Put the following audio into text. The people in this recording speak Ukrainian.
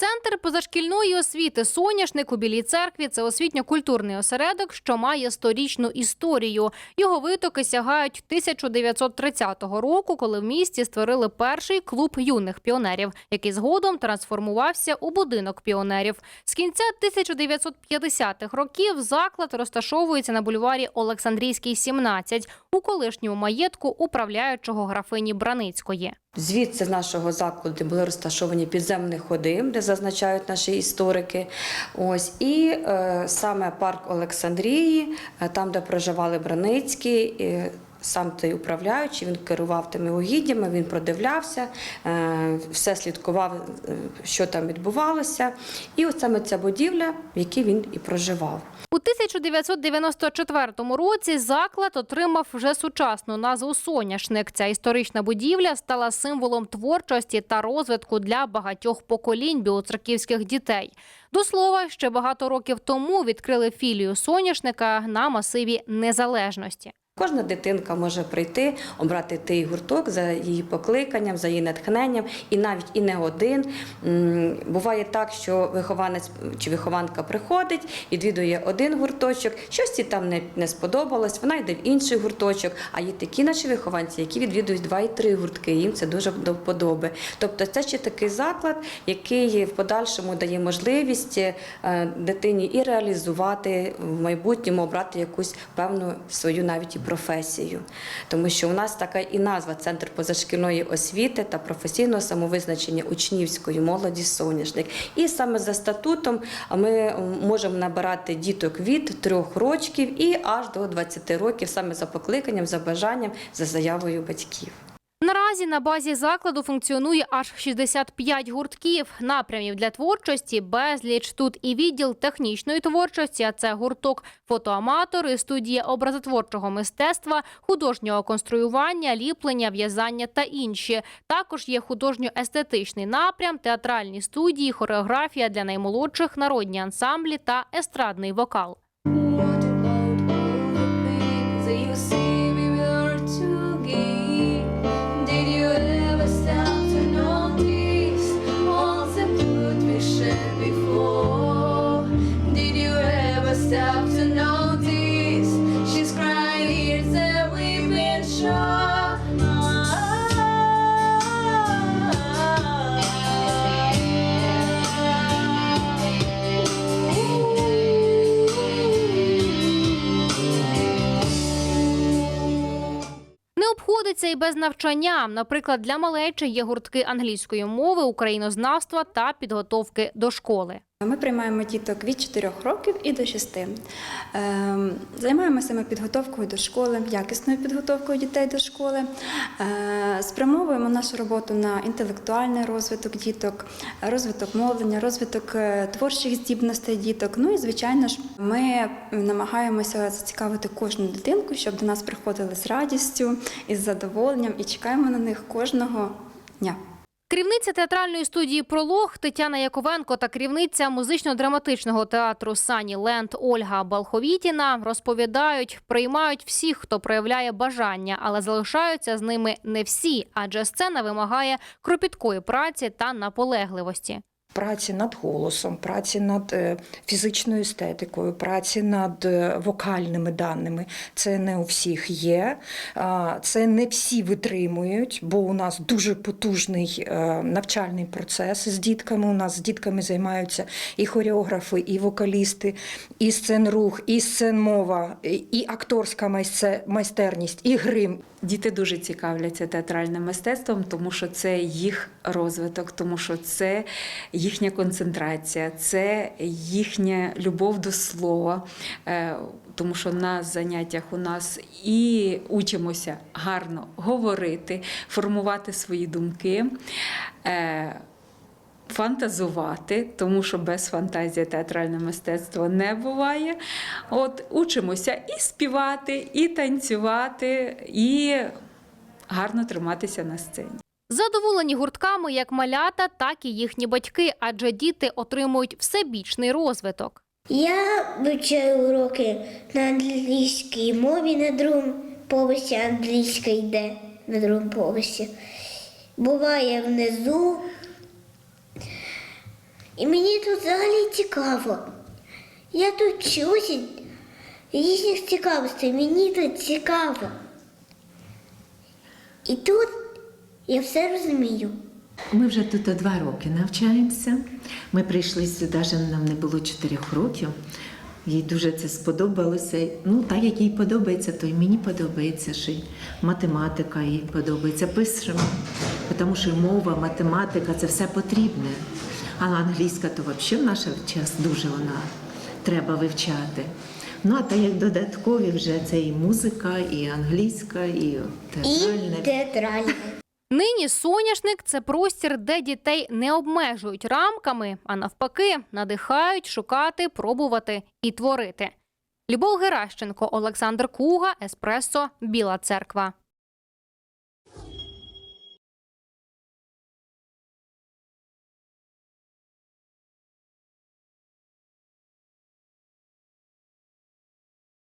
Центр позашкільної освіти Соняшник у Білій церкві це освітньо-культурний осередок, що має сторічну історію. Його витоки сягають 1930 року, коли в місті створили перший клуб юних піонерів, який згодом трансформувався у будинок піонерів. З кінця 1950-х років заклад розташовується на бульварі Олександрійський, 17, у колишньому маєтку управляючого графині Браницької. Звідси з нашого закладу були розташовані підземні ходи, де зазначають наші історики. Ось і е, саме парк Олександрії, е, там, де проживали Браницькі. е, Сам той управляючий, він керував тими угіддями, він продивлявся, е, все слідкував, е, що там відбувалося. І от саме ця будівля, в якій він і проживав. У 1994 році заклад отримав вже сучасну назву Соняшник. Ця історична будівля стала символом творчості та розвитку для багатьох поколінь білоцерківських дітей. До слова, ще багато років тому відкрили філію соняшника на масиві незалежності. Кожна дитинка може прийти, обрати той гурток за її покликанням, за її натхненням, і навіть і не один. Буває так, що вихованець чи вихованка приходить, відвідує один гурточок, щось їй там не, сподобалось, вона йде в інший гурточок. А є такі наші вихованці, які відвідують два і три гуртки. Їм це дуже до вподоби. Тобто, це ще такий заклад, який в подальшому дає можливість е, дитині і реалізувати в майбутньому, обрати якусь певну свою навіть професію. Тому що у нас така і назва Центр позашкільної освіти та професійного самовизначення учнівської молоді соняшник. І саме за статутом ми можемо набирати діток від трьох років і аж до 20 років, саме за покликанням, за бажанням, за заявою батьків. Наразі на базі закладу функціонує аж 65 гуртків, напрямів для творчості, безліч тут і відділ технічної творчості, а це гурток фотоаматори, студія образотворчого мистецтва, художнього конструювання, ліплення, в'язання та інші. Також є художньо-естетичний напрям, театральні студії, хореографія для наймолодших, народні ансамблі та естрадний вокал. Обходиться і без навчання. Наприклад, для малечі є гуртки англійської мови, українознавства та підготовки до школи. Ми приймаємо діток від 4 років і до 6. Ем, Займаємося ми підготовкою до школи, якісною підготовкою дітей до школи. Е, Спрямовуємо нашу роботу на інтелектуальний розвиток діток, розвиток мовлення, розвиток е, творчих здібностей діток. Ну і звичайно ж, ми намагаємося зацікавити кожну дитинку, щоб до нас приходили з радістю і з задоволенням, і чекаємо на них кожного дня. Керівниця театральної студії Пролог Тетяна Яковенко та керівниця музично-драматичного театру Сані Ленд Ольга Балховітіна розповідають, приймають всіх, хто проявляє бажання, але залишаються з ними не всі, адже сцена вимагає кропіткої праці та наполегливості. Праці над голосом, праці над е, фізичною естетикою, праці над е, вокальними даними. Це не у всіх є. Це не всі витримують, бо у нас дуже потужний е, навчальний процес з дітками. У нас з дітками займаються і хореографи, і вокалісти, і сценрух, і сценмова, і акторська майстерність, і грим, Діти дуже цікавляться театральним мистецтвом, тому що це їх розвиток, тому що це їхня концентрація, це їхня любов до слова. Е, Тому що на заняттях у нас і учимося гарно говорити, формувати свої думки. Фантазувати, тому що без фантазії театральне мистецтво не буває. От учимося і співати, і танцювати, і гарно триматися на сцені. Задоволені гуртками як малята, так і їхні батьки, адже діти отримують всебічний розвиток. Я вивчаю уроки на англійській мові на другому поверсі, англійська йде на другому поверсі. Буває внизу І мені тут взагалі цікаво. Я тут вчуся різних цікавостей, мені тут цікаво. І тут я все розумію. Ми вже тут два роки навчаємося. Ми прийшли сюди, нам не було чотирьох років. Їй дуже це сподобалося. Ну, так як їй подобається, то й мені подобається, що й математика їй подобається. Пишемо, тому що мова, математика це все потрібне. А англійська то взагалі в наш час дуже вона треба вивчати. Ну, а так як додаткові вже це і музика, і англійська, і І театральне. театральне. Нині соняшник це простір, де дітей не обмежують рамками, а навпаки, надихають шукати, пробувати і творити. Любов Геращенко, Олександр Куга, Еспресо, Біла Церква.